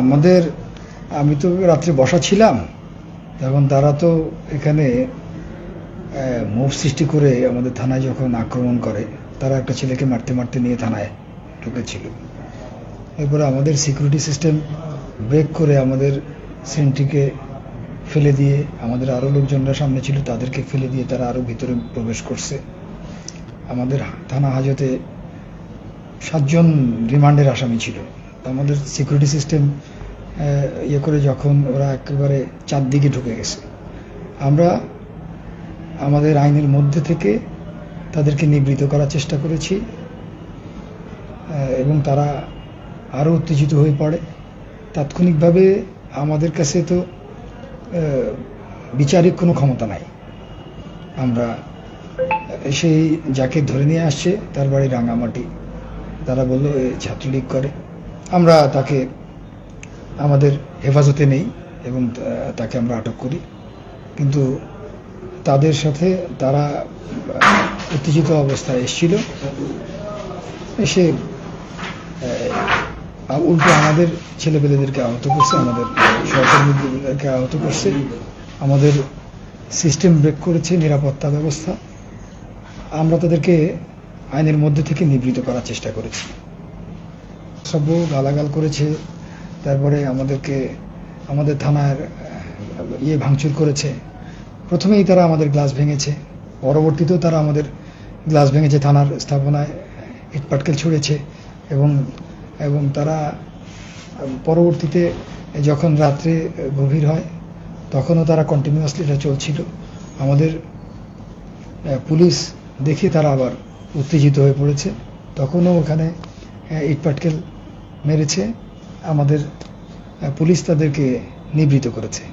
আমাদের, আমি তো রাত্রে বসা ছিলাম, তখন তারা তো এখানে মুভ সৃষ্টি করে আমাদের থানায় যখন আক্রমণ করে, তারা একটা ছেলেকে মারতে মারতে নিয়ে থানায় ঢুকেছিল। এরপরে আমাদের সিকিউরিটি সিস্টেম ব্রেক করে আমাদের সেন্ট্রিকে ফেলে দিয়ে, আমাদের আরও লোকজনরা সামনে ছিল, তাদেরকে ফেলে দিয়ে তারা আরও ভিতরে প্রবেশ করছে। আমাদের থানা হাজতে সাতজন রিমান্ডের আসামি ছিল। আমাদের সিকিউরিটি সিস্টেম ইয়ে করে যখন ওরা একেবারে চারদিকে ঢুকে গেছে। আমরা আমাদের আইনের মধ্যে থেকে তাদেরকে নিবৃত করার চেষ্টা করেছি এবং তারা আরও উত্তেজিত হয়ে পড়ে। তাৎক্ষণিকভাবে আমাদের কাছে তো বিচারিক কোনো ক্ষমতা নাই। আমরা সেই যাকে ধরে নিয়ে আসছে, তার বাড়ি রাঙামাটি। তারা বলল ছাত্রলীগ করে। আমরা তাকে আমাদের হেফাজতে নেই এবং তাকে আমরা আটক করি। কিন্তু তাদের সাথে তারা উত্তেজিত অবস্থায় এসেছিল। এসে উল্টো আমাদের ছেলেপেলেদেরকে আহত করছে, আমাদের সহকর্মীদেরকে আহত করছে। আমাদের সিস্টেম ব্রেক করেছে, নিরাপত্তা ব্যবস্থা। আমরা তাদেরকে আইনের মধ্যে থেকে নিবৃত করার চেষ্টা করেছি। সভ্য গালাগাল করেছে তারপরে আমাদেরকে, আমাদের থানার ইয়ে ভাঙচুর করেছে। প্রথমেই তারা আমাদের গ্লাস ভেঙেছে। পরবর্তীতেও তারা আমাদের গ্লাস ভেঙেছে থানার স্থাপনায়, ইট পাটকেল ছুঁড়েছে এবং এবং তারা, পরবর্তীতে যখন রাত্রে গভীর হয়, তখনও তারা কন্টিনিউয়াসলি এটা চলছিল। আমাদের পুলিশ দেখে তারা আবার উত্তেজিত হয়ে পড়েছে। তখনও ওখানে ইটপাটকেল মেরেছে। আমাদের পুলিশ তাদেরকে নিবৃত করেছে।